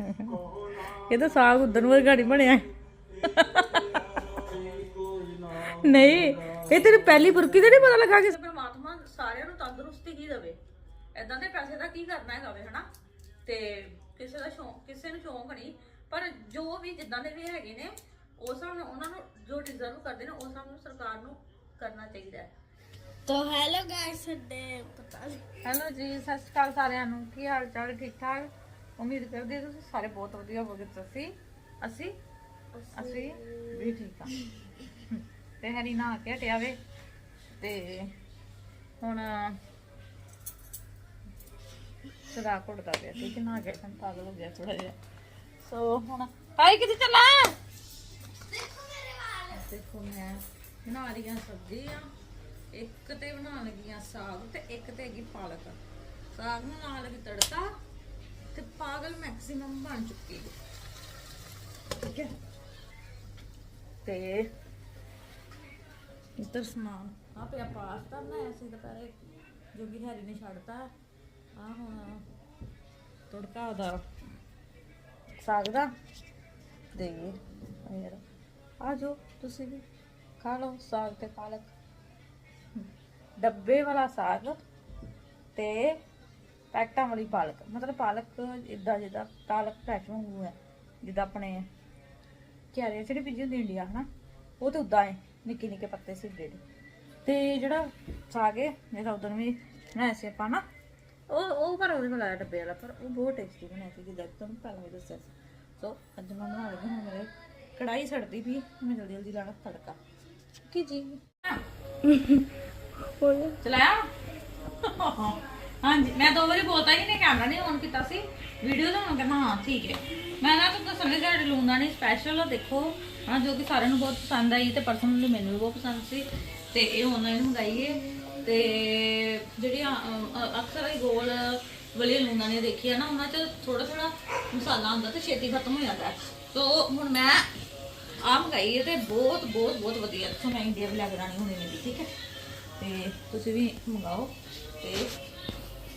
ਇਹ ਤਾਂ ਸਾਗ ਉਦਨ ਵਰਗਾ ਨਹੀਂ ਬਣਿਆ। ਨਹੀਂ ਇਹ ਤੇਰੀ ਪਹਿਲੀ ਬੁਰਕੀ ਤੇ ਨਹੀਂ ਪਤਾ ਲੱਗਾ ਕਿ ਪਰਮਾਤਮਾ ਸਾਰਿਆਂ ਨੂੰ ਤੰਦਰੁਸਤੀ ਹੀ ਦੇਵੇ। ਐਦਾਂ ਦੇ ਪੈਸੇ ਦਾ ਕੀ ਕਰਨਾ ਹੈਗਾ ਵੇ ਹਨਾ? ਤੇ ਕਿਸੇ ਦਾ ਸ਼ੌਂਕ ਕਿਸੇ ਨੂੰ ਸ਼ੌਂਕ ਨਹੀਂ ਪਰ ਜੋ ਵੀ ਜਿੱਦਾਂ ਦੇ ਵੀ ਹੈਗੇ ਨੇ ਉਸ ਨੂੰ ਉਹਨਾਂ ਨੂੰ ਜੋ ਡਿਜ਼ਰਵ ਕਰਦੇ ਨੇ ਉਸ ਨੂੰ ਸਰਕਾਰ ਨੂੰ ਕਰਨਾ ਚਾਹੀਦਾ ਹੈ। ਤੋ ਹੈਲੋ ਗਾਇਸ ਸਾਡੇ ਪਤਾ ਹੈਲੋ ਜੀ ਸਤਿ ਸ਼੍ਰੀ ਅਕਾਲ ਸਾਰਿਆਂ ਨੂੰ। ਕੀ ਹਾਲ ਚਾਲ ਠੀਕ ਠਾਕ ਉਮੀਦ ਕਰਦੇ ਹਾਂ ਤੁਸੀਂ ਸਾਰੇ ਬਹੁਤ ਵਧੀਆ ਹੋਵੋਗੇ। ਤੁਸੀਂ? ਅਸੀਂ? ਅਸੀਂ ਵੀ ਠੀਕ ਆ ਤੇ ਹਰੀ ਨਹਾ ਕੇ ਹਟਿਆ ਵੇ ਤੇ ਹੁਣ ਸਦਾ ਘੁੱਟਦਾ ਪਿਆ ਸੀ ਕਿ ਨਹਾ ਕੇ ਤਾਂ ਪਾਗਲ ਹੋ ਗਿਆ ਥੋੜਾ ਜਿਹਾ। ਸੋ ਹੁਣ ਹਾਈ ਕਿੱਥੇ ਚੱਲਾ? ਦੇਖੋ ਮੈਂ ਬਣਾ ਰਹੀ ਹਾਂ ਸਬਜ਼ੀ ਆ ਇੱਕ ਤੇ ਬਣਾਉਣ ਲੱਗੀਆਂ ਸਾਗ ਤੇ ਇੱਕ ਤੇ ਹੈਗੀ ਪਾਲਕ। ਸਾਗ ਨੂੰ ਨਾਲ ਲੱਗੀ ਤੜਕਾ ਤੇ ਪਾਗਲ ਮੈਕਸਿਮਮ ਬਣ ਚੁੱਕੀ ਹੈ। ਠੀਕ ਹੈ? ਤੇ ਇੱਧਰ ਸਮਾਨ। ਆ ਪਿਆ ਪਾਸਤਾ ਬਣਾਇਆ ਸੀ ਦੁਪਹਿਰੇ ਜੋ ਕਿ ਹੈਰੀ ਨੇ ਛੱਡਤਾ। ਆ ਹੁਣ ਤੜਕਾ ਉਹਦਾ ਸਾਗ ਦਾ। ਦੇ ਯਾਰ, ਆ ਜਾਓ, ਤੁਸੀਂ ਵੀ ਖਾ ਲਓ ਸਾਗ ਤੇ ਪਾਲਕ। ਡੱਬੇ ਵਾਲਾ ਸਾਗ ਤੇ ਪੈਕਟਾਂ ਵਾਲੀ ਪਾਲਕ ਮਤਲਬ ਪਾਲਕ ਇਦਾਂ ਜਿੱਦਾਂ ਪਾਲਕ ਪੈਕ ਵਾਂਗੂ ਹੈ ਜਿੱਦਾਂ ਆਪਣੇ ਕਿਆਰੇ ਜਿਹੜੀ ਬੀਜੀ ਹੁੰਦੀ ਇੰਡੀਆ ਹਨਾ ਉਹ ਤੇ ਉਦਾਂ ਹੈ ਨਿੱਕੇ ਨਿੱਕੇ ਪੱਤੇ ਸੀ ਜਿਹੜੇ ਤੇ ਜਿਹੜਾ ਸਾਗ ਹੈ ਜਿਹੜਾ ਉਦੋਂ ਵੀ ਬਣਾਇਆ ਸੀ ਆਪਾਂ ਨਾ ਉਹ ਉਹ ਪਰ ਉਹਦੇ ਕੋਲ ਆਇਆ ਡੱਬੇ ਵਾਲਾ ਪਰ ਉਹ ਬਹੁਤ ਟੇਸਟੀ ਬਣਿਆ ਸੀ ਜਿੱਦਾਂ ਤੁਹਾਨੂੰ ਪਹਿਲਾਂ ਵੀ ਦੱਸਿਆ ਸੀ। ਸੋ ਅੱਜ ਮੈਂ ਬਣਾ ਰਹੀ ਹਾਂ ਮੇਰੇ ਕੜਾਈ ਛੱਡਦੀ ਵੀ ਮੈਂ ਜਲਦੀ ਜਲਦੀ ਲਾਣਾ ਤੜਕਾ। ਕੀ ਜੀ? ਚਲਾਇਆ? ਹਾਂਜੀ, ਮੈਂ ਦੋ ਵਾਰੀ ਬੋਲਤਾ ਹੀ ਨੇ ਕੈਮਰਾ ਨਹੀਂ ਔਨ ਕੀਤਾ ਸੀ। ਵੀਡੀਓ ਦਾ ਹੁਣ ਕਹਿੰਦਾ, ਹਾਂ, ਠੀਕ ਹੈ। ਮੈਂ ਨਾ ਤੁਹਾਨੂੰ ਦੱਸਣ ਲੱਗਾ ਸਾਡੇ ਲੂੰਦਾਨੀ ਸਪੈਸ਼ਲ ਦੇਖੋ। ਹਾਂ, ਜੋ ਕਿ ਸਾਰਿਆਂ ਨੂੰ ਬਹੁਤ ਪਸੰਦ ਆਈ ਤੇ ਪਰਸਨਲੀ ਮੈਨੂੰ ਵੀ ਬਹੁਤ ਪਸੰਦ ਸੀ। ਤੇ ਇਹ ਆਨਲਾਈਨ ਮੰਗਾਈ ਹੈ ਤੇ ਜਿਹੜੀਆਂ ਅਕਸਰ ਇਹ ਗੋਲ ਵਾਲੀ ਲੂੰਦਾਨੀ ਦੇਖੀ ਆ ਨਾ, ਉਹਨਾਂ 'ਚ ਥੋੜਾ ਥੋੜਾ ਮਸਾਲਾ ਹੁੰਦਾ ਤੇ ਛੇਤੀ ਖਤਮ ਹੋ ਜਾਂਦਾ। ਸੋ, ਹੁਣ ਮੈਂ ਆਹ ਮੰਗਾਈ ਹੈ ਤੇ ਬਹੁਤ ਬਹੁਤ ਬਹੁਤ ਵਧੀਆ। ਦੇਖੋ ਮੈਂ ਇੰਡੀਆ ਵੀ ਲੈ ਕੇ ਆਣੀ ਹੁਣੇ ਮੇਰੀ ਠੀਕ ਹੈ। ਤੇ ਤੁਸੀਂ ਵੀ ਮੰਗਾਓ। ਤੇ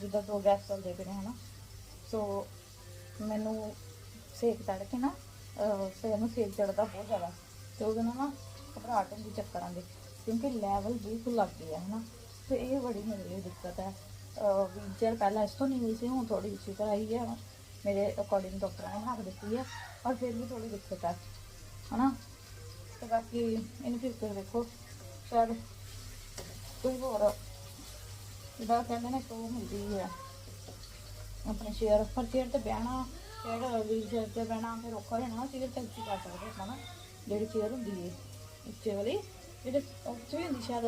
ਜਿੱਦਾਂ ਦੋ ਗੈਸ ਚੱਲਦੇ ਪਏ ਨੇ ਹਨਾ? ਸੋ ਮੈਨੂੰ ਸੇਕ ਚੜ ਕੇ ਨਾ ਅਹ, ਸਿਰ ਨੂੰ ਸੇਕ ਚੜਦਾ ਬਹੁਤ ਜ਼ਿਆਦਾ। ਤੇ ਉਹਦੇ ਨਾਲ ਨਾ ਘਬਰਾਹਟ ਹੁੰਦੀ ਚੱਕਰਾਂ ਦੀ ਕਿਉਂਕਿ ਲੈਵਲ ਬਿਲਕੁਲ ਲੱਗ ਗਿਆ ਹੈ ਨਾ ਤੇ ਇਹ ਬੜੀ ਮੇਰੇ ਲਈ ਦਿੱਕਤ ਹੈ। ਵੀਲਚੇਅਰ ਪਹਿਲਾਂ ਇਸ ਤੋਂ ਨਹੀਂ ਹੋਈ ਸੀ ਹੁਣ ਥੋੜੀ ਇਸ਼ੂ ਤਾਂ ਆਈ ਹੈ ਮੇਰੇ ਅਕੋਰਡਿੰਗ ਡਾਕਟਰਾਂ ਨੇ ਹੱਕ ਦਿੱਤੀ ਹੈ ਪਰ ਫਿਰ ਵੀ ਥੋੜੀ ਦਿੱਕਤ ਹੈ ਹਨਾ? ਤੇ ਬਾਕੀ ਇਹਨੂੰ ਫਿਊਚਰ ਦੇਖੋ ਸ਼ਾਇਦ ਕੋਈ ਹੋਰ ਜਿੱਦਾਂ ਕਹਿੰਦੇ ਨੇ ਕੋ ਮਿਲਦੀ ਹੈ ਆਪਣੇ ਸ਼ੇਅਰ ਪਰ ਚੇਅਰ ਤੇ ਬਹਿਣਾ ਚੇਅਰ ਵੀਲ ਚੇਅਰ ਤੇ ਬਹਿਣਾ ਫਿਰ ਔਖਾ ਹੋ ਜਾਣਾ ਚੇਅਰ ਤੇ ਉੱਚੀ ਕਰ ਸਕਦੇ ਆਪਾਂ ਨਾ, ਜਿਹੜੀ ਚੇਅਰ ਹੁੰਦੀ ਹੈ ਉੱਚੇ ਵਾਲੀ, ਜਿਹੜੇ ਉੱਚੇ ਹੁੰਦੀ ਸ਼ਾਇਦ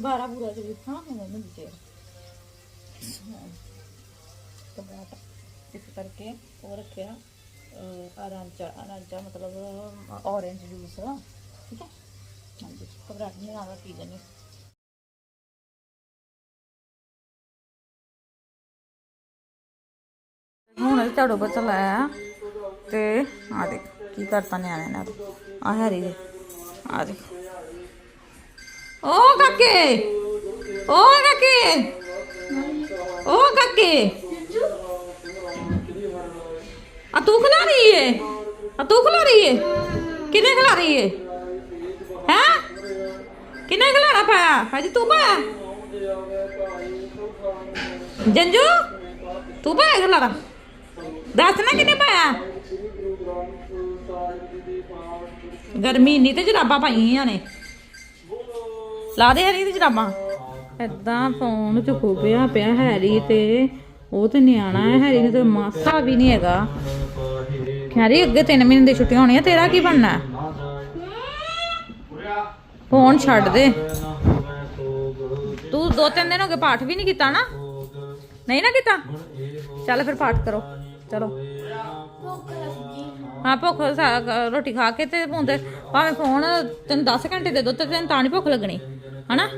12 ਪੂਰਾ ਜਿਹੜੀ ਹਾਂ ਨਹੀਂ ਹੁੰਦੀ ਚੇਅਰ ਤਾਂ ਬਾਤ ਇਸ ਕਰਕੇ ਉਹ ਰੱਖਿਆ ਆਰਾਂਚਾ ਆਰਾਂਚਾ ਮਤਲਬ ਔਰੇਂਜ ਜੂਸ ਠੀਕ ਹੈ? ਹਾਂਜੀ, ਘਬਰਾਹਟ ਨਹੀਂ ਆਵਾ ਪੀ ਲੈਣੀ ਹੁਣ ਇਹ ਝਾੜੂ ਪੋਚਾ ਲਾਇਆ ਤੇ ਆ ਦੇਖ, ਕੀ ਕਰਤਾ ਨਿਆਣੇ ਨੇ। ਆ ਹੈਰੀ ਦੇ। ਆ ਦੇਖ। ਓ ਕਾਕੇ! ਓ ਕਾਕੇ! ਓ ਕਾਕੇ! ਆ ਤੂੰ ਖਿਲਾ ਰਹੀ ਏ? ਆ ਤੂੰ ਖਿਲਾ ਰਹੀ ਏ? ਕਿਨੇ ਖਿਲਾ ਰਹੀ ਏ? ਹੈ? ਕਿਨੇ ਖਿਲਾਣਾ ਪਾਇਆ? ਹਾਜੀ ਤੂੰ ਪਾਇਆ? ਜੰਜੂ, ਤੂੰ ਪਾਇਆ ਖਿਲਾਣਾ ਦੱਸ ਨਾ ਕਿਨੇ ਪਾਇਆ? ਗਰਮੀ ਨਹੀਂ ਤੇ ਜਰਾਬਾਂ ਪਾਈਆਂ ਨੇ। ਲਾ ਦੇ ਹਰੀ ਦੀ ਜਰਾਬਾਂ। ਏਦਾਂ ਫੋਨ ਚ ਖੋਪਿਆ ਪਿਆ ਹੈਰੀ ਤੇ। ਉਹ ਤੇ ਨਿਆਣਾ ਹੈ, ਹੈਰੀ ਨੂੰ ਤੇ ਮਾਸਾ ਵੀ ਨਹੀਂ ਹੈਗਾ। ਹੈਰੀ, ਅੱਗੇ 3 ਮਹੀਨੇ ਦੀ ਛੁੱਟੀ ਹੋਣੀ ਹੋਣੀਆਂ, ਤੇਰਾ ਕੀ ਬਣਨਾ? ਫੋਨ ਛੱਡ ਦੇ। ਤੂੰ ਦੋ ਤਿੰਨ ਦਿਨ ਹੋ ਗਏ ਪਾਠ ਵੀ ਨਹੀਂ ਕੀਤਾ ਨਾ? ਨਹੀਂ ਨਾ ਕੀਤਾ? ਚੱਲ ਫਿਰ ਪਾਠ ਕਰੋ। ਚਲੋ। ਹਾਂ, ਭੁੱਖ ਸਾ- ਰੋਟੀ ਖਾ ਕੇ ਤੇ ਪੁੰਦੇ ਭਾਵੇਂ ਫੋਨ ਤੈਨੂੰ 10 ਘੰਟੇ ਦੇ ਦੋ, ਤੇ ਤੈਨੂੰ ਤਾਂ ਨਹੀਂ ਭੁੱਖ ਲੱਗਣੀ, ਹਨਾ?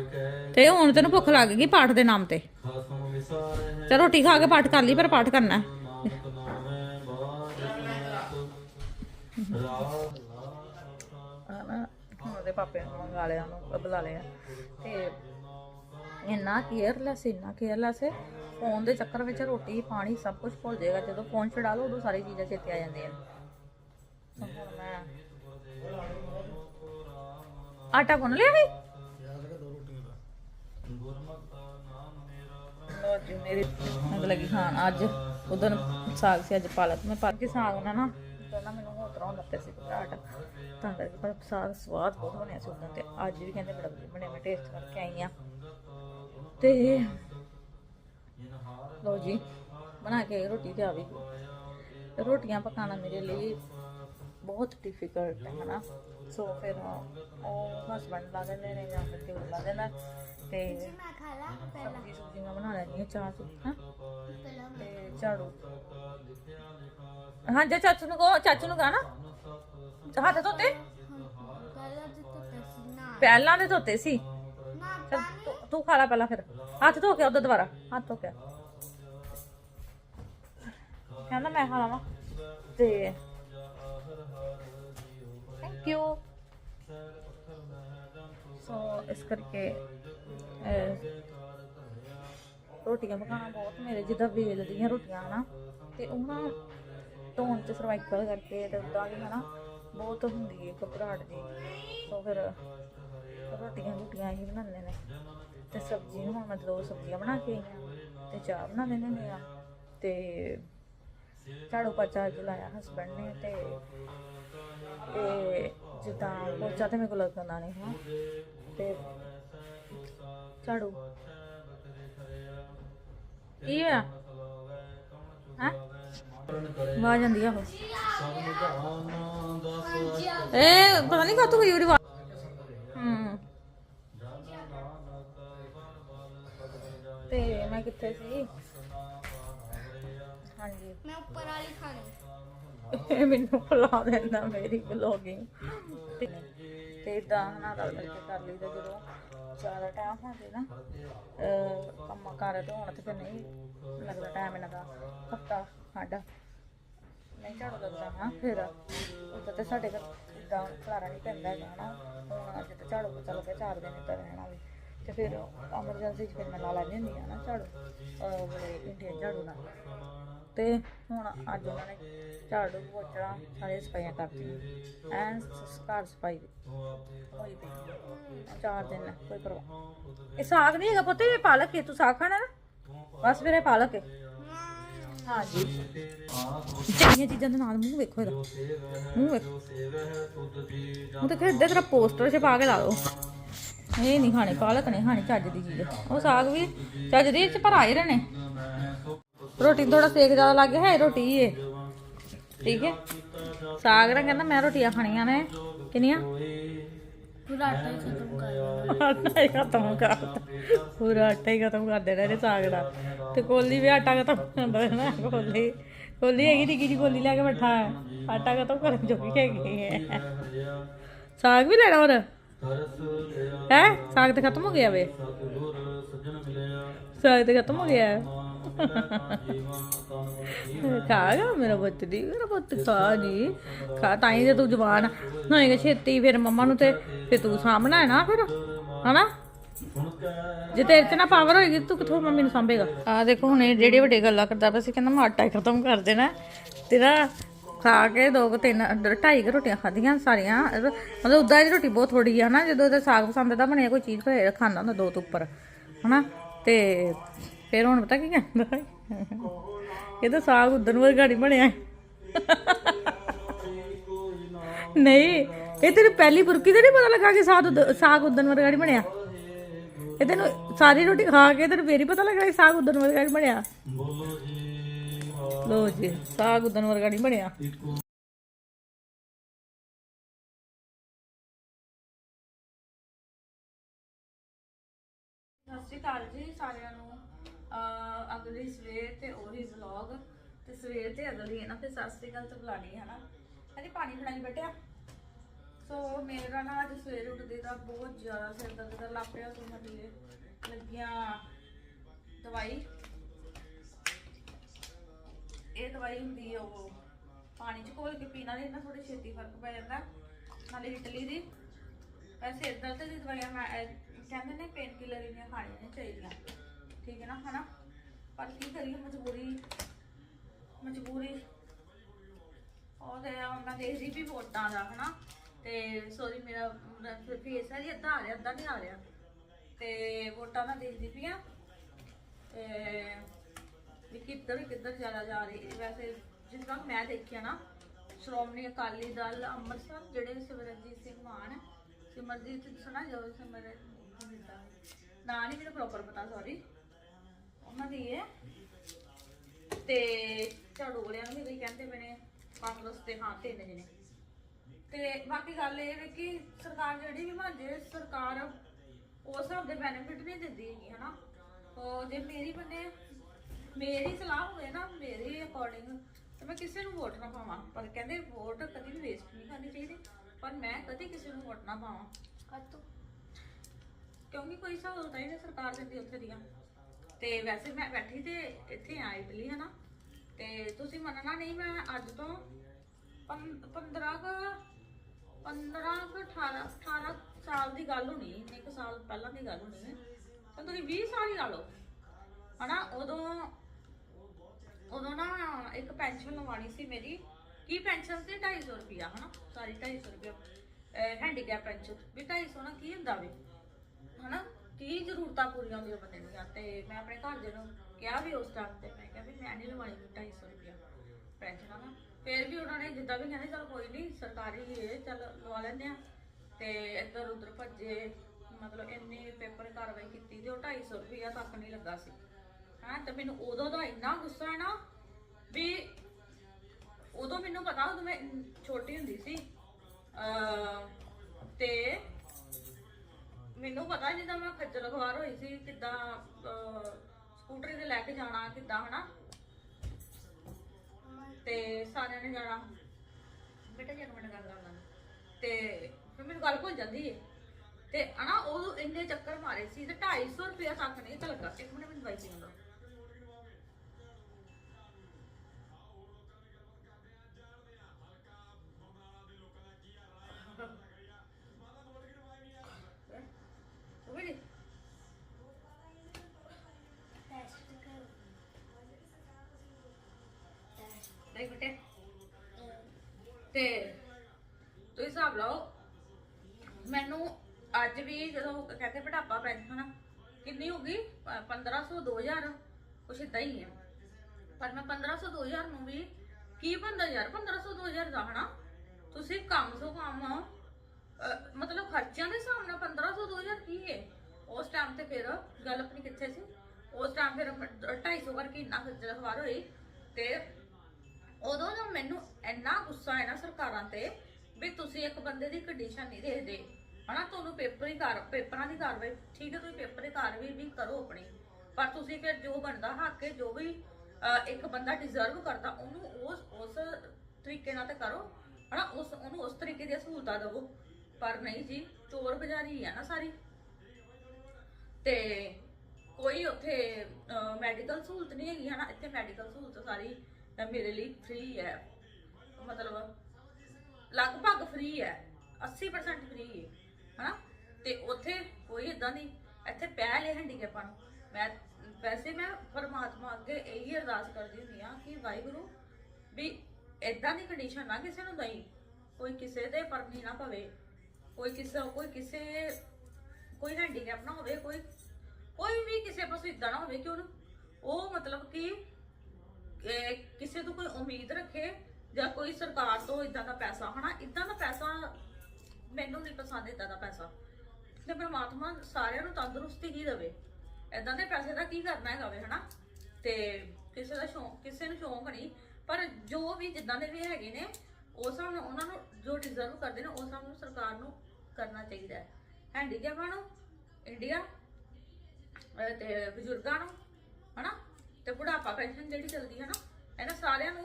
ਤੇ ਹੁਣ ਤੈਨੂੰ ਭੁੱਖ ਲੱਗ ਗਈ ਪਾਠ ਦੇ ਨਾਮ ਤੇ। ਚਲ ਰੋਟੀ ਖਾ ਕੇ ਪਾਠ ਕਰ ਲਈ, ਪਰ ਪਾਠ ਕਰਨਾ। ਹੈ। ਹਨਾ ਉਹਦੇ ਪਾਪੇ ਨੂੰ ਮੰਗਾ ਲਿਆ, ਉਹਨੂੰ ਬੁਲਾ ਲਿਆ। ਤੇ ਇੰਨਾ ਕੇਅਰਲੈਸ ਇੰਨਾ ਕੇਅਰਲੈਸ ਫੋਨ ਦੇ ਚੱਕਰ ਵਿੱਚ ਰੋਟੀ, ਪਾਣੀ ਸਭ ਕੁਝ ਭੁੱਲ ਜਾਏਗਾ। ਜਦੋਂ ਫੋਨ ਛਡਾ ਲਓ, ਉਦੋਂ ਸਾਰੀ ਚੀਜ਼ਾਂ ਚੇਤੇ ਆ ਜਾਂਦੀਆਂ। ਤਾਂ ਹੁਣ ਮੈਂ ਆਟਾ ਗੁੰਨ ਲਿਆ ਸੀ ਲੋ ਜੀ ਮੇਰੀ ਮੈਨੂੰ ਲੱਗੀ ਖਾਣ। ਅੱਜ ਉਦੋਂ ਸਾਗ ਸੀ, ਅੱਜ ਪਾਲਕ ਮੈਂ ਪਾਲਕ ਕੇ ਸਾਗ ਨਾ ਨਾ, ਪਹਿਲਾਂ ਮੈਨੂੰ ਹੋਰ ਤਰ੍ਹਾਂ ਲੱਗੇ ਸੀ ਘਬਰਾਹਟ ਤਾਂ ਕਰਕੇ ਪਰ ਸਾਗ ਸਵਾਦ ਬਹੁਤ ਬਣਿਆ ਸੀ ਉਦੋਂ ਤੇ। ਅੱਜ ਵੀ ਕਹਿੰਦੇ ਬੜਾ ਵਧੀਆ ਬਣਿਆ। ਮੈਂ ਟੇਸਟ ਕਰਕੇ ਆਈ ਆ ਤੇ ਲੋ ਜੀ ਬਣਾ ਕੇ ਰੋਟੀ ਤੇ ਆ ਵੀ ਰੋਟੀਆਂ ਪਕਾਉਣਾ ਮੇਰੇ ਲਈ ਬਹੁਤ ਡਿਫਿਕਲਟ ਹੈ ਹਨਾ। ਸੋ ਫਿਰ ਉਹ ਹਸਬੰਡ ਲਾ ਦਿੰਦੇ ਨੇ ਜਾਂ ਫਿਰ ਕਿਉਂ ਲਾ ਦਿੰਦਾ। ਤੇ ਮੈਂ ਖਾ ਲਾ ਪਹਿਲਾਂ ਸਬਜ਼ੀ ਸੁਬਜ਼ੀ ਮੈਂ ਬਣਾ ਲੈਣੀ ਹੈ ਚਾਹ ਚੂਹ, ਹਾਂ। ਤੇ ਝਾੜੂ। ਹਾਂ ਜੇ ਚਾਚੂ ਨੂੰ ਕਹੋ ਚਾਚੂ ਨੂੰ ਕਹਣਾ। ਹੱਥ ਧੋਤੇ? ਪਹਿਲਾਂ ਦੇ ਧੋਤੇ ਸੀ। ਤੂੰ- ਖਾ ਲੈ ਪਹਿਲਾਂ ਫਿਰ। ਹੱਥ ਧੋ ਕੇ ਉਦੋਂ ਦੁਬਾਰਾ। ਹੱਥ ਧੋ ਕੇ। ਮੈਂ ਖਾ ਲਵਾਂ। ਤੇ ਥੈਂਕ ਯੂ ਸੋ ਇਸ ਕਰਕੇ ਰੋਟੀਆਂ ਪਕਾਉਣਾ ਬਹੁਤ ਮੇਰੇ ਜਿੱਦਾਂ ਵੇਲ ਦੀਆਂ ਰੋਟੀਆਂ ਹਨਾ। ਤੇ ਉਹ ਨਾ ਚ ਸਰਵਾਈਕਲ ਕਰਕੇ ਤੇ ਉਦਾਂ ਵੀ ਹਨਾ ਬਹੁਤ ਹੁੰਦੀ ਹੈ ਘਬਰਾਹਟ ਦੀ ਸੋ ਫਿਰ ਰੋਟੀਆਂ ਰੋਟੀਆਂ ਹੀ ਬਣਾਉਂਦੇ ਨੇ। ਤੇ ਸਬਜ਼ੀ ਨੂੰ ਹੁਣ ਮੈਂ ਦੋ ਸਬਜ਼ੀਆਂ ਬਣਾ ਕੇ ਤੇ ਚਾਹ ਬਣਾ ਦੇਣੇ ਨੇ ਆ। ਤੇ ਝਾੜੂ ਪੋਚਾ ਲਾਇਆ ਹਸਬੰਡ ਨੇ ਤੇ ਤੇ ਜਿੱਦਾਂ ਪੋਚਾ ਤੇ ਮੇਰੇ ਕੋਲ ਲੱਗਦਾ ਨਹੀਂ ਹਾਂ। ਤੇ ਝਾੜੂ। ਕੀ ਹੋਇਆ? ਹਾਂ? ਆਵਾਜ਼ ਆਉਂਦੀ ਆ ਉਹ ਏ, ਪਤਾ ਨਹੀਂ ਕਾਤੋਂ ਹੋਈ ਉਹਦੀ ਆਵਾਜ਼। ਹੂੰ। ਤੇ ਮੈਂ ਕਿੱਥੇ ਸੀ? ਉੱਪਰ ਵਾਲੀ ਖਾਣੀ। ਇਹ ਮੈਨੂੰ ਭੁਲਾ ਦਿੰਦਾ ਮੇਰੀ ਬਲੌਗਿੰਗ ਤੇ ਇਦਾਂ ਨਾ ਰਲ ਮਿਲ ਕਰ ਲਈਦਾ ਜਦੋਂ ਜ਼ਿਆਦਾ ਟਾਈਮ ਹੋ ਜਾਏ ਨਾ, ਅਹ ਕੰਮਾਂ ਤੇ ਹੋਣ ਤੇ ਫਿਰ ਨਹੀਂ ਲੱਗਦਾ ਟਾਈਮ ਇਹਨਾਂ ਦਾ। ਹਫਤਾ ਸਾਡਾ। ਨਹੀਂ ਝਾੜੂ ਲੱਗਦਾ ਨਾ ਫਿਰ। ਉੱਥੇ ਤੇ ਸਾਡੇ ਘਰ ਇਦਾਂ ਖਲਾਰਾ ਨਹੀਂ ਪੈਂਦਾ ਹੈਗਾ ਨਾ ਹੁਣ ਅੱਜ ਤੇ ਝਾੜੂ ਪੋਚਾ ਲੱਗਿਆ, ਚਾਰ ਦਿਨ ਇੱਦਾਂ ਰਹਿਣਾ ਵੀ। ਤੇ ਫਿਰ ਐਮਰਜੈਂਸੀ 'ਚ ਫਿਰ ਮੈਂ ਲਾ ਲੈਣੀ ਹੁੰਦੀ ਆ ਨਾ ਝਾੜੂ, ਅਹ ਬੜੇ ਝਾੜੂ ਨਾਲ। ਤੇ ਹੁਣ ਅੱਜ ਉਹਨਾਂ ਨੇ ਝਾੜੂ ਪੋਚਾ ਸਾਰੇ ਸਫਾਈਆਂ ਕਰਤੀਆਂ। ਐਨ ਘਰ ਸਫ਼ਾਈ ਹੋਈ ਪਈ ਚਾਰ ਦਿਨ ਕੋਈ ਪਰਵਾਹ ਇਹ ਸਾਗ ਨਹੀਂ ਹੈਗਾ ਪੁੱਤ, ਇਹ ਪਾਲਕ ਹੈ। ਤੂੰ ਸਾਗ ਖਾਣਾ ਨਾ? ਬਸ ਫਿਰ ਪਾਲਕ ਹੈ। ਹਾਂਜੀ। ਚੰਗੀਆਂ ਚੀਜ਼ਾਂ ਦੇ ਨਾਲ ਮੂੰਹ ਵੇਖੋ ਇਹਦਾ। ਮੂੰਹ ਵੇਖੋ। ਉਹ ਤਾਂ ਕਹਿੰਦੇ ਤੇਰਾ ਪੋਸਟਰ ਚ ਪਾ ਕੇ ਲਾ ਦੋ ਇਹ ਨਹੀਂ ਖਾਣੀ, ਪਾਲਕ ਨਹੀਂ ਖਾਣੀ ਚੱਜ ਦੀ ਚੀਜ਼। ਉਹ ਸਾਗ ਵੀ ਚੱਜ ਦੀ, ਇਹ ਚ ਭਰਾ ਹੀ ਰਹਿਣੇ। ਰੋਟੀ ਨੂੰ ਥੋੜਾ ਸੇਕ ਜ਼ਿਆਦਾ ਲੱਗ ਗਿਆ ਹੈ ਰੋਟੀ ਹੀ ਹੈ ਠੀਕ ਹੈ ਸਾਗ ਰਾਂ ਕਹਿੰਦਾ ਮੈਂ ਰੋਟੀਆਂ ਖਾਣੀਆਂ ਨੇ। ਕਿੰਨੀਆਂ? ਪੂਰਾ ਆਟਾ ਹੀ ਖਤਮ ਕਰ ਆਟਾ ਹੀ ਖਤਮ ਕਰਤਾ ਪੂਰਾ ਆਟਾ ਹੀ ਖਤਮ ਕਰ ਦੇਣਾ ਇਹਨੇ ਸਾਗ ਦਾ। ਤੇ ਕੋਲੀ ਵੀ ਆਟਾ ਖਤਮ ਕਰ ਦੇਣਾ ਕੋਲੀ। ਕੋਲੀ ਹੈਗੀ ਨਿੱਕੀ ਜੀ ਕੋਲੀ ਲੈ ਕੇ ਬੈਠਾ ਹੈ। ਆਟਾ ਖਤਮ ਕਰਨ ਜੋਗੀ ਹੈਗੀ ਹੈ। ਸਾਗ ਵੀ ਲੈਣਾ ਹੋਰ? ਹੈ? ਸਾਗ ਤੇ ਖਤਮ ਹੋ ਗਿਆ ਵੇ। ਸਾਗ ਤੇ ਖਤਮ ਹੋ ਗਿਆ। ਹੈ। ਖਾਗਾ ਮੇਰਾ ਪੁੱਤ ਦੀ, ਮੇਰਾ ਪੁੱਤ ਖਾ ਜੀ। ਖਾ, ਤਾਂ ਹੀ ਤੇ ਤੂੰ ਜਵਾਨ ਹੋਏਗਾ ਛੇਤੀ ਫਿਰ ਮੰਮਾ ਨੂੰ ਤੇ ਫਿਰ ਤੂੰ ਸਾਹਮਣਾ ਹੈ ਨਾ ਫਿਰ, ਹਨਾ? ਜੇ ਤੇਰੇ ਚ ਨਾ ਪਾਵਰ ਹੋਏਗੀ, ਤੂੰ ਕਿੱਥੋਂ ਮੰਮੀ ਨੂੰ ਸਾਂਭੇਗਾ? ਆ ਦੇਖੋ, ਹੁਣ ਇਹ ਜਿਹੜੀ ਵੱਡੀ ਗੱਲਾਂ ਕਰਦਾ ਪਿਆ ਸੀ, ਕਹਿੰਦਾ ਮੈਂ ਆਟਾ ਹੀ ਖਤਮ ਕਰ ਦੇਣਾ ਤੇਰਾ ਖਾ ਕੇ ਦੋ ਕੁ ਤਿੰਨ ਢਾਈ ਕੁ ਰੋਟੀਆਂ ਖਾਧੀਆਂ ਸਾਰੀਆਂ। ਮਤਲਬ ਉਦਾਂ ਦੀ ਰੋਟੀ ਬਹੁਤ ਥੋੜੀ ਆ ਨਾ ਜਦੋਂ ਇਹਦਾ ਸਾਗ ਪਸੰਦ ਦਾ ਬਣਿਆ, ਕੋਈ ਚੀਜ਼ ਹੋਏ, ਖਾਂਦਾ ਹੁੰਦਾ ਦੋ ਤੋਂ ਉੱਪਰ, ਹਨਾ? ਤੇ ਫਿਰ ਹੁਣ ਪਤਾ ਕੀ ਕਹਿੰਦਾ ਇਹ ਤਾਂ ਸਾਗ ਉਦਨ ਵਰਗਾ ਨਹੀਂ ਬਣਿਆ। ਨਹੀਂ, ਇਹ ਤੈਨੂੰ ਪਹਿਲੀ ਬੁਰਕੀ ਤੇ ਨਹੀਂ ਪਤਾ ਲੱਗਾ ਕਿ ਸਾਗ ਉਦ- ਸਾਗ ਉਦਨ ਵਰਗਾ ਨਹੀਂ ਬਣਿਆ? ਇਹ ਤੈਨੂੰ ਸਾਰੀ ਰੋਟੀ ਖਾ ਕੇ ਤੈਨੂੰ ਫੇਰ ਹੀ ਪਤਾ ਲੱਗਾ ਕਿ ਸਾਗ ਉਦਨ ਵਰਗਾ ਨਹੀਂ ਬਣਿਆ? ਲੋ ਜੀ, ਸਾਗ ਉਦਨ ਵਰਗਾ ਨਹੀਂ ਬਣਿਆ ਸਤਿ ਸ਼੍ਰੀ ਅਕਾਲ ਜੀ ਸਾਰਿਆਂ ਨੂੰ ਅਹ ਅਗਲੀ ਸਵੇਰ ਤੇ ਅਗਲੀ ਹੈ ਨਾ, ਫਿਰ ਸਤਿ ਸ੍ਰੀ ਅਕਾਲ ਤਾਂ ਬੁਲਾਣੀ ਹੈ ਨਾ। ਅਜੇ ਪਾਣੀ ਬਣਾਈ ਬੈਠਿਆ। ਸੋ ਮੇਰਾ ਨਾ ਅੱਜ ਸਵੇਰ ਉੱਠਦੇ ਦਾ ਬਹੁਤ ਜ਼ਿਆਦਾ ਸਿਰ ਦਰਦ ਕਰਨ ਲੱਗ ਸੋ ਮੈਂ ਦੇ ਲੱਗੀਆਂ ਦਵਾਈ। ਇਹ ਦਵਾਈ ਹੁੰਦੀ ਹੈ ਉਹ, ਪਾਣੀ ਚ ਘੋਲ ਕੇ ਪੀਣਾ ਵਾਲੀ, ਨਾ ਥੋੜੀ ਛੇਤੀ ਫ਼ਰਕ ਪੈ ਜਾਂਦਾ। ਨਾਲੇ ਇਟਲੀ ਦੀ ਵੈਸੇ ਇਦਾਂ ਤੇ ਦੀ ਦਵਾਈਆਂ ਮੈਂ ਕਹਿੰਦੇ ਨੇ ਪੇਨ ਕਿਲਰ ਇੰਨੀਆਂ ਖਾਣੀਆਂ ਚਾਹੀਦੀਆਂ। ਠੀਕ ਹੈ ਨਾ, ਹਨਾ? ਪਰ ਕੀ ਕਰੀਏ, ਮਜਬੂਰੀ ਮਜਬੂਰੀ। ਉਹ ਤੇ ਹੁਣ ਮੈਂ ਦੇਖਦੀ ਵੀ ਵੋਟਾਂ ਦਾ, ਹਨਾ? ਤੇ ਸੋਰੀ ਮੇਰਾ ਫੇਸ ਹੈ ਜੀ, ਅੱਧਾ ਆ ਰਿਹਾ, ਅੱਧਾ ਨਹੀਂ ਆ ਰਿਹਾ। ਤੇ ਵੋਟਾਂ ਮੈਂ ਦੇਖਦੀ ਪਈ ਆ। ਤੇ ਵੀ ਕਿੱਧਰ ਕਿੱਧਰ ਜ਼ਿਆਦਾ ਜਾ ਰਹੀ ਵੈਸੇ ਜਿਸ ਤਰ੍ਹਾਂ ਮੈਂ ਦੇਖਿਆ ਨਾ, ਸ਼੍ਰੋਮਣੀ ਅਕਾਲੀ ਦਲ ਅੰਮ੍ਰਿਤਸਰ, ਜਿਹੜੇ ਸਿਮਰਨਜੀਤ ਸਿੰਘ ਮਾਨ ਸਿਮਰਜੀਤ ਸੁਣਾ ਜੋ ਸਿਮਰ ਨਾ ਨਹੀਂ ਮੈਨੂੰ ਪ੍ਰੋਪਰ ਪਤਾ ਸੌਰੀ ਉਹਨਾਂ ਦੀ ਹੈ ਤੇ ਝਾੜੂ ਵਾਲਿਆਂ ਨੂੰ ਵੀ ਕੋਈ ਕਹਿੰਦੇ ਮੈਨੇ ਕਾਂਗਰਸ ਤੇ ਹਾਂ ਤਿੰਨ ਜਣੇ। ਤੇ ਬਾਕੀ ਗੱਲ ਇਹ ਹੈ ਕਿ ਸਰਕਾਰ ਜਿਹੜੀ ਵੀ ਬਣ ਜੇ ਸਰਕਾਰ ਉਸ ਹਿਸਾਬ ਦੇ ਬੈਨੀਫਿਟ ਨਹੀਂ ਦਿੰਦੀ ਹੈਗੀ ਹਨਾ? ਉਹ ਜੇ ਮੇਰੀ ਬੰਨੇ ਮੇਰੀ ਸਲਾਹ ਹੋਵੇ ਨਾ ਮੇਰੇ ਅਕੋਰਡਿੰਗ ਤੇ ਮੈਂ ਕਿਸੇ ਨੂੰ ਵੋਟ ਨਾ ਪਾਵਾਂ। ਪਰ ਕਹਿੰਦੇ ਵੋਟ ਕਦੀ ਵੀ ਵੇਸਟ ਨਹੀਂ ਕਰਨੀ ਚਾਹੀਦੀ ਪਰ ਮੈਂ ਕਦੀ ਕਿਸੇ ਨੂੰ ਵੋਟ ਨਾ ਪਾਵਾਂ। ਕੱਤੂ? ਕਿਉਂਕਿ ਕੋਈ ਸਹੂਲਤਾਂ ਹੀ ਨਹੀਂ ਸਰਕਾਰ ਦਿੰਦੀ ਉੱਥੇ ਦੀਆਂ। ਤੇ ਵੈਸੇ ਮੈਂ ਬੈਠੀ ਤੇ ਇੱਥੇ ਆ ਇਟਲੀ ਹਨਾ? ਤੇ ਤੁਸੀਂ ਮੰਨਣਾ ਨਹੀਂ, ਮੈਂ ਅੱਜ ਤੋਂ 15 ਕ 15 ਕ 18 18 ਸਾਲ ਦੀ ਗੱਲ ਹੋਣੀ ਇੰਨੇ ਕੁ ਸਾਲ ਪਹਿਲਾਂ ਦੀ ਗੱਲ ਹੋਣੀ ਹੈ। ਤਾਂ ਤੁਸੀਂ 20 ਸਾਲ ਹੀ ਲਾ ਲਓ। ਹਨਾ? ਉਦੋਂ ਉਦੋਂ ਨਾ ਇੱਕ ਪੈਨਸ਼ਨ ਲਵਾਣੀ ਸੀ ਮੇਰੀ। ਕੀ ਪੈਨਸ਼ਨ ਸੀ? 250 ਰੁਪਿਆ ਹਨਾ? ਸਾਰੀ 250 ਰੁਪਿਆ ਹੈਂਡੀਕੈਪ ਪੈਨਸ਼ਨ। ਵੀ 250 ਨਾ ਕੀ ਹੁੰਦਾ ਵੀ? ਹਨਾ? ਕੀ ਜ਼ਰੂਰਤਾਂ ਪੂਰੀਆਂ ਹੁੰਦੀਆਂ ਬੰਦੇ ਦੀਆਂ ਤੇ ਮੈਂ ਆਪਣੇ ਘਰ ਦੇ ਨੂੰ ਕਿਹਾ ਵੀ ਉਸ ਟਾਈਮ ਤੇ, ਮੈਂ ਕਿਹਾ ਵੀ ਮੈਂ ਨਹੀਂ ਲਵਾਣੀ 250 ਰੁਪਿਆ ਪੈਨਸ਼ਨ ਨਾ। ਫਿਰ ਵੀ ਉਹਨਾਂ ਨੇ ਜਿੱਦਾਂ ਵੀ ਕਹਿੰਦੇ, ਚਲ ਕੋਈ ਨਹੀਂ ਸਰਕਾਰੀ ਇਹ, ਚਲ ਲਵਾ ਲੈਂਦੇ ਆ। ਤੇ ਇੱਧਰ ਉੱਧਰ ਭੱਜੇ, ਮਤਲਬ ਇੰਨੀ ਪੇਪਰ ਕਾਰਵਾਈ ਕੀਤੀ ਤੇ ਉਹ 250 ਰੁਪਿਆ ਤੱਕ ਨਹੀਂ ਲੱਗਾ ਸੀ। ਹਾਂ, ਤੇ ਮੈਨੂੰ ਉਦੋਂ ਦਾ ਇੰਨਾ ਗੁੱਸਾ ਹੈ ਨਾ ਵੀ ਉਦੋਂ ਮੈਨੂੰ ਪਤਾ, ਉਦੋਂ ਮੈਂ ਛੋਟੀ ਹੁੰਦੀ ਸੀ ਅ ਤੇ ਮੈਨੂੰ ਪਤਾ ਜਿੱਦਾਂ ਮੈਂ ਖੱਜਲ ਖਵਾਰ ਹੋਈ ਸੀ ਕਿੱਦਾਂ ਅਹ, ਸਕੂਟਰੀ ਤੇ ਲੈ ਕੇ ਜਾਣਾ ਕਿੱਦਾਂ ਹਨਾ? ਤੇ ਸਾਰਿਆਂ ਨੇ ਜਾਣਾ। ਬੇਟਾ ਜੀ ਇੱਕ ਮਿੰਟ ਗੱਲ ਕਰਨਾ ਤੇ ਫਿਰ ਮੈਨੂੰ ਗੱਲ ਭੁੱਲ ਜਾਂਦੀ ਏ। ਤੇ ਹਨਾ ਉਹ ਇੰਨੇ ਚੱਕਰ ਮਾਰੇ ਸੀ ਤੇ 250 ਰੁਪਇਆ ਤੱਕ ਨਹੀਂ ਤਾਂ ਲੱਗਾ ਇੱਕ ਮਿੰਟ ਮੈਨੂੰ ਦਵਾਈ ਪੀਣ ਦਾ ਉਹ ਵੀ ਨਹੀਂ ਟੈਸਟ ਕਰ ਦੇਖ ਬੇਟੇ ਤੇ ਤੁਸੀਂ ਹਿਸਾਬ ਲਾਓ, ਮੈਨੂੰ ਅੱਜ ਵੀ ਜਦੋਂ ਕਹਿੰਦੇ ਬੁਢਾਪਾ ਪੈਨਸ਼ਨ ਕਿੰਨੀ ਹੋ ਗਈ? 1500 2000 ਕੁਛ ਇਦਾਂ ਹੀ ਹੈ। ਪਰ ਮੈਂ 1500 2000 ਨੂੰ ਵੀ ਕੀ ਬੰਦਾ ਯਾਰ 1500 2000 ਦਾ ਹਨਾ? ਤੁਸੀਂ ਕੰਮ ਸੋ ਕੰਮ ਮਤਲਬ ਖਰਚਿਆਂ ਦੇ ਹਿਸਾਬ ਨਾਲ 1500 2000 ਕੀ ਹੈ? ਉਸ ਟਾਈਮ ਤੇ ਫਿਰ ਗੱਲ ਆਪਣੀ ਕਿੱਥੇ ਸੀ? ਉਸ ਟਾਈਮ ਫਿਰ 250 ਕਰਕੇ ਇੰਨਾ ਖਰਚਾ ਖਵਾਰ ਹੋਈ ਤੇ ਉਦੋਂ ਨਾ ਮੈਨੂੰ ਇੰਨਾ ਗੁੱਸਾ ਹੈ ਨਾ ਸਰਕਾਰਾਂ ਤੇ ਵੀ ਤੁਸੀਂ ਇੱਕ ਬੰਦੇ ਦੀ ਕੰਡੀਸ਼ਨ ਨਹੀਂ ਦੇਖਦੇ। ਹਨਾ, ਤੁਹਾਨੂੰ ਪੇਪਰ ਹੀ ਕਰ ਪੇਪਰਾਂ ਦੀ ਕਾਰਵਾਈ ਠੀਕ ਹੈ, ਤੁਸੀਂ ਪੇਪਰ ਦੀ ਕਾਰਵਾਈ ਵੀ ਕਰੋ ਆਪਣੀ। ਪਰ ਤੁਸੀਂ ਫਿਰ ਜੋ ਬਣਦਾ, ਹੱਕ ਹੈ, ਜੋ ਵੀ ਇੱਕ ਬੰਦਾ ਡਿਜ਼ਰਵ ਕਰਦਾ, ਉਹਨੂੰ ਉਸ ਉਸ ਤਰੀਕੇ ਨਾਲ ਤੇ ਕਰੋ। ਹਨਾ, ਉਸ, ਉਹਨੂੰ ਉਸ ਤਰੀਕੇ ਦੀਆਂ ਸਹੂਲਤਾਂ ਦਿਵੋ। ਪਰ ਨਹੀਂ ਜੀ, ਚੋਰ ਬਜ਼ਾਰੀ ਆ ਨਾ ਸਾਰੀ। ਤੇ ਕੋਈ ਉੱਥੇ ਮੈਡੀਕਲ ਸਹੂਲਤ ਨਹੀਂ ਹੈਗੀ, ਹਨਾ, ਇੱਥੇ ਮੈਡੀਕਲ ਸਹੂਲਤ ਸਾਰੀ ਅਹ, ਮੇਰੇ ਲਈ ਫ੍ਰੀ ਹੈ। ਮਤਲਬ ਲਗਭਗ ਫ੍ਰੀ ਹੈ। 80% ਫ੍ਰੀ ਹੈ। ਹਨਾ? ਤੇ ਉੱਥੇ ਕੋਈ ਇਦਾਂ ਨਹੀਂ ਇੱਥੇ ਪਹਿਲ ਹੈ ਹੈਂਡੀਕੈਪਾਂ ਨੂੰ। ਮੈਂ ਵੈਸੇ ਮੈਂ ਪਰਮਾਤਮਾ ਅੱਗੇ ਇਹੀ ਅਰਦਾਸ ਕਰਦੀ ਹੁੰਦੀ ਆ ਕਿ ਵਾਹਿਗੁਰੂ ਵੀ ਇਦਾਂ ਦੀ ਕੰਡੀਸ਼ਨ ਨਾ ਕਿਸੇ ਨੂੰ ਦਈ। ਕੋਈ ਕਿਸੇ ਦੇ ਪਰਮੀ ਨਾ ਪਵੇ। ਕੋਈ ਕਿਸੇ ਕੋਈ ਕਿਸੇ ਕੋਈ ਹੈਂਡੀਕੈਪ ਨਾ ਹੋਵੇ। ਕੋਈ ਕੋਈ ਵੀ ਕਿਸੇ ਪਾਸੇ ਇਦਾਂ ਨਾ ਹੋਵੇ ਕਿ ਉਹਨੂੰ ਉਹ ਮਤਲਬ ਕਿ ਕਿ ਕਿਸੇ ਤੋਂ ਕੋਈ ਉਮੀਦ ਰੱਖੇ ਜਾਂ ਕੋਈ ਸਰਕਾਰ ਤੋਂ ਇਦਾਂ ਦਾ ਪੈਸਾ, ਹਨਾ? ਇਦਾਂ ਦਾ ਪੈਸਾ ਮੈਨੂੰ ਨਹੀਂ ਪਸੰਦ ਇਦਾਂ ਦਾ ਪੈਸਾ। ਤੇ ਪਰਮਾਤਮਾ ਸਾਰਿਆਂ ਨੂੰ ਤੰਦਰੁਸਤੀ ਹੀ ਦੇਵੇ। ਇਦਾਂ ਦੇ ਪੈਸੇ ਦਾ ਕੀ ਕਰਨਾ ਹੈਗਾ ਵੇ, ਹਨਾ? ਤੇ ਕਿਸੇ ਦਾ ਸ਼ੌਂਕ ਕਿਸੇ ਨੂੰ ਸ਼ੌਂਕ ਨਹੀਂ, ਪਰ ਜੋ ਵੀ ਜਿੱਦਾਂ ਦੇ ਵੀ ਹੈਗੇ ਨੇ ਉਸ ਹਿਸਾਬ ਨਾਲ ਉਹਨਾਂ ਨੂੰ ਜੋ ਡਿਜ਼ਰਵ ਕਰਦੇ ਨੇ ਉਸ ਹਿਸਾਬ ਨਾਲ ਸਰਕਾਰ ਨੂੰ ਕਰਨਾ ਚਾਹੀਦਾ ਹੈ। ਹੈਂਡੀਕੈਪਾਂ ਨੂੰ, ਇੰਡੀਆ, ਅਹ, ਤੇ ਬਜ਼ੁਰਗਾਂ ਨੂੰ, ਹਨਾ? ਤੇ ਬੁਢਾਪਾ ਪੈਨਸ਼ਨ ਜਿਹੜੀ ਚੱਲਦੀ ਹੈ ਨਾ, ਇਹਨਾਂ ਸਾਰਿਆਂ ਨੂੰ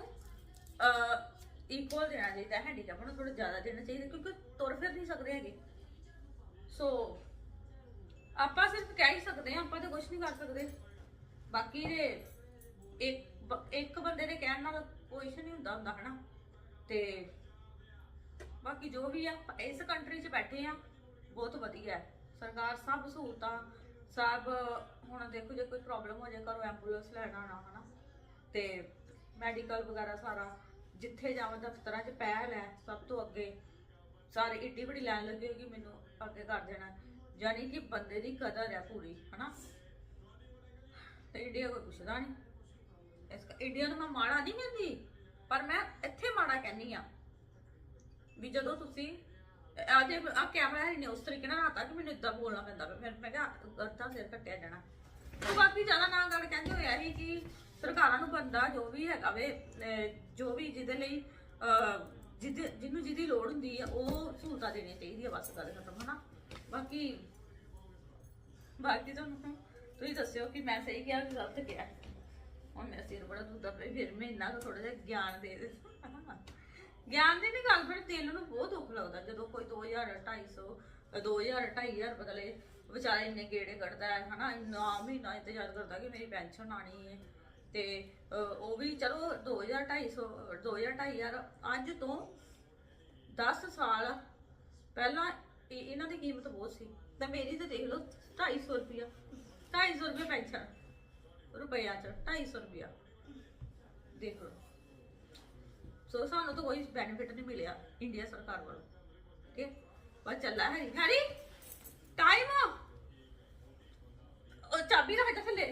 ਇਕੁਅਲ ਦੇਣਾ ਚਾਹੀਦਾ ਹੈਂਡੀਕੈਪ ਨੂੰ ਥੋੜਾ ਜ਼ਿਆਦਾ ਦੇਣਾ ਚਾਹੀਦਾ, ਕਿਉਂਕਿ ਤੁਰ ਫਿਰ ਨਹੀਂ ਸਕਦੇ ਹੈਗੇ। ਸੋ ਆਪਾਂ ਸਿਰਫ ਕਹਿ ਹੀ ਸਕਦੇ ਹਾਂ, ਆਪਾਂ ਤਾਂ ਕੁਝ ਨਹੀਂ ਕਰ ਸਕਦੇ। ਬਾਕੀ ਦੇ ਇੱਕ ਇੱਕ ਬੰਦੇ ਦੇ ਕਹਿਣ ਨਾਲ ਕੋਈ ਨਹੀਂ ਹੁੰਦਾ ਹੁੰਦਾ ਹਨਾ। ਤੇ ਬਾਕੀ ਜੋ ਵੀ ਆ ਇਸ ਕੰਟਰੀ 'ਚ ਬੈਠੇ ਆ ਬਹੁਤ ਵਧੀਆ ਹੈ। ਸਰਕਾਰ ਸਭ ਸਹੂਲਤਾਂ ਸਾਹਿਬ, ਹੁਣ ਦੇਖੋ ਜੇ ਕੋਈ ਪ੍ਰੋਬਲਮ ਹੋ ਜਾਏ, ਘਰੋਂ ਐਂਬੂਲੈਂਸ ਲੈਣ ਆਉਣਾ, ਹਨਾ? ਤੇ ਮੈਡੀਕਲ ਵਗੈਰਾ ਸਾਰਾ, ਜਿੱਥੇ ਜਾਵਾਂ ਦਫ਼ਤਰਾਂ 'ਚ ਪਹਿਲ ਹੈ ਸਭ ਤੋਂ ਅੱਗੇ। ਸਾਰੇ ਇੱਡੀ ਬੜੀ ਲਾਈਨ ਲੱਗੀ ਹੋਗੀ ਮੈਨੂੰ ਅੱਗੇ ਕਰ ਦੇਣਾ। ਯਾਨੀ ਕਿ ਬੰਦੇ ਦੀ ਕਦਰ ਹੈ ਪੂਰੀ, ਹਨਾ? ਤੇ ਇੰਡੀਆ ਕੋਈ ਪੁੱਛਦਾ ਨਹੀਂ ਇਸ ਇੰਡੀਆ ਨੂੰ ਮੈਂ ਮਾੜਾ ਨਹੀਂ ਕਹਿੰਦੀ, ਪਰ ਮੈਂ ਇੱਥੇ ਮਾੜਾ ਕਹਿੰਨੀ ਆ ਵੀ ਜਦੋਂ ਤੁਸੀਂ ਆਜੇ ਆ ਕੈਮਰਾ ਹੈ ਨਹੀਂ, ਉਸ ਤਰੀਕੇ ਨਾਲ ਆਤਾ ਕਿ ਮੈਨੂੰ ਇਦਾਂ ਬੋਲਣਾ ਪੈਂਦਾ ਫਿਰ ਮੈਂ ਕਿਹਾ, ਅੱਧਾ ਸਿਰ ਕੱਟਿਆ ਜਾਣਾ। ਤੇ ਬਾਕੀ ਜ਼ਿਆਦਾ ਨਾ ਗੱਲ ਕਹਿੰਦੇ ਹੋਇਆ ਸੀ ਕਿ ਸਰਕਾਰਾਂ ਨੂੰ ਬੰਦਾ ਜੋ ਵੀ ਹੈਗਾ ਵੇ ਜੋ ਵੀ ਜਿਹਦੇ ਲਈ ਜਿਹਦੇ, ਜਿਹਨੂੰ ਜਿਹਦੀ ਲੋੜ ਹੁੰਦੀ ਆ, ਉਹ ਸਹੂਲਤਾਂ ਦੇਣੀਆਂ ਚਾਹੀਦੀਆਂ, ਬਸ ਗੱਲ ਖਤਮ, ਹਨਾ? ਬਾਕੀ ਬਾਕੀ ਤੁਹਾਨੂੰ ਤੁਸੀਂ ਦੱਸਿਓ ਕਿ ਮੈਂ ਸਹੀ ਕਿਹਾ ਕਿ ਗਲਤ ਕਿਹਾ? ਹੁਣ ਮੇਰਾ ਸਿਰ ਬੜਾ ਦੁਖਦਾ ਪਿਆ, ਫਿਰ ਮੈਂ ਇੰਨਾ ਥੋੜਾ ਜਿਹਾ ਗਿਆਨ ਦੇ ਦੇ ਗਿਆਨ ਦੀ ਨਹੀਂ ਗੱਲ ਫਿਰ ਦਿਲ ਨੂੰ ਬਹੁਤ ਦੁੱਖ ਲੱਗਦਾ ਜਦੋਂ ਕੋਈ 2000 250 2000 2500 ਬਦਲੇ ਵਿਚਾਰੇ ਇੰਨੇ ਗੇੜੇ ਕੱਢਦਾ ਹੈ, ਹਨਾ, ਇੰਨਾ ਮਹੀਨਾ ਇੰਤਜ਼ਾਰ ਕਰਦਾ ਕਿ ਮੇਰੀ ਪੈਨਸ਼ਨ ਆਣੀ ਹੈ। ਤੇ ਉਹ ਵੀ ਚਲੋ 2000 250 2000 2500 ਅੱਜ ਤੋਂ 10 ਸਾਲ ਪਹਿਲਾਂ ਇਹ- ਇਹਨਾਂ ਦੀ ਕੀਮਤ ਬਹੁਤ ਸੀ। ਤਾਂ ਮੇਰੀ ਤੇ ਦੇਖ ਲਓ 250 ਰੁਪਿਆ 250 ਰੁਪਏ ਪੈਨਸ਼ਨ ਰੁਪਈਆ ਚ 250 ਰੁਪਿਆ ਦੇਖ ਲਓ। ਸੋ ਸਾਨੂੰ ਤਾਂ ਕੋਈ ਬੈਨੀਫਿਟ ਨਹੀਂ ਮਿਲਿਆ ਇੰਡੀਆ ਸਰਕਾਰ ਵੱਲੋਂ। ਠੀਕ ਹੈ ਬਸ ਚੱਲਾ ਹੈ। ਹੈਰੀ ਟਾਈਮ ਉਹ ਚਾਬੀ ਰੱਖ ਜਾ ਥੱਲੇ।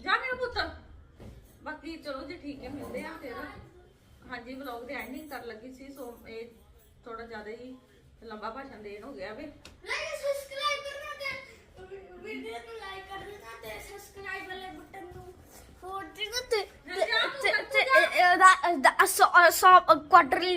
ਜਾ ਮੇਰਾ ਪੁੱਤ। ਬਾਕੀ ਚਲੋ ਜੀ ਠੀਕ ਹੈ, ਮਿਲਦੇ ਆ ਫਿਰ। ਹਾਂਜੀ ਵਲੌਗ ਦੀ ਐਂਡਿੰਗ ਕਰਨ ਲੱਗੀ ਸੀ, ਸੋ ਇਹ ਥੋੜਾ ਜ਼ਿਆਦਾ ਹੀ ਲੰਬਾ ਭਾਸ਼ਣ ਦੇਣ ਹੋ ਗਿਆ ਵੇ। ਲਾਈਕ ਸਬਸਕ੍ਰਾਈਬ ਕਰਨਾ ਤੇ ਵੀਡੀਓ ਨੂੰ ਲਾਈਕ ਕਰ ਦੇਣਾ ਤੇ ਸਬਸਕ੍ਰਾਈਬ ਵਾਲੇ ਬਟਨ ਨੂੰ